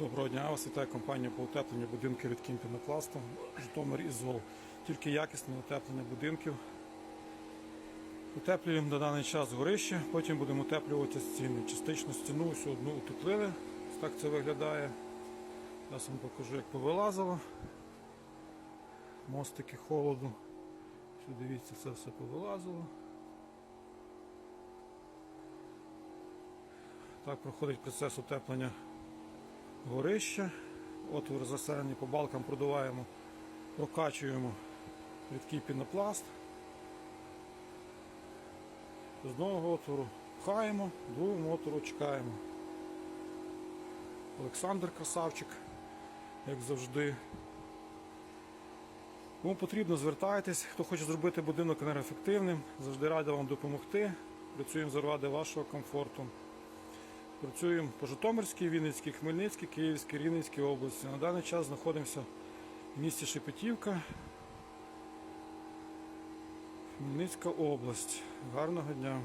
Доброго дня, вас вітає компанія по утепленню будинків від Кімпінопласту Житомир Ізол. Тільки якісне утеплення будинків. Утеплюємо на даний час горище, потім будемо утеплювати стіни. Частично стіну всю одну утеплили. Ось так це виглядає. Зараз вам покажу, як повилазило. Мостики холоду. Що дивіться, це все повилазило. Так проходить процес утеплення горища. Отвор заселені по балкам продуваємо, прокачуємо рідкий пінопласт. З одного отвору пхаємо, другому отвору чекаємо. Олександр красавчик, як завжди. Кому потрібно, звертайтесь, хто хоче зробити будинок енергоефективним, завжди радий вам допомогти. Працюємо заради вашого комфорту. Працюємо по Житомирській, Вінницькій, Хмельницькій, Київській, Рівненській області. На даний час знаходимося в місті Шепетівка, Хмельницька область. Гарного дня!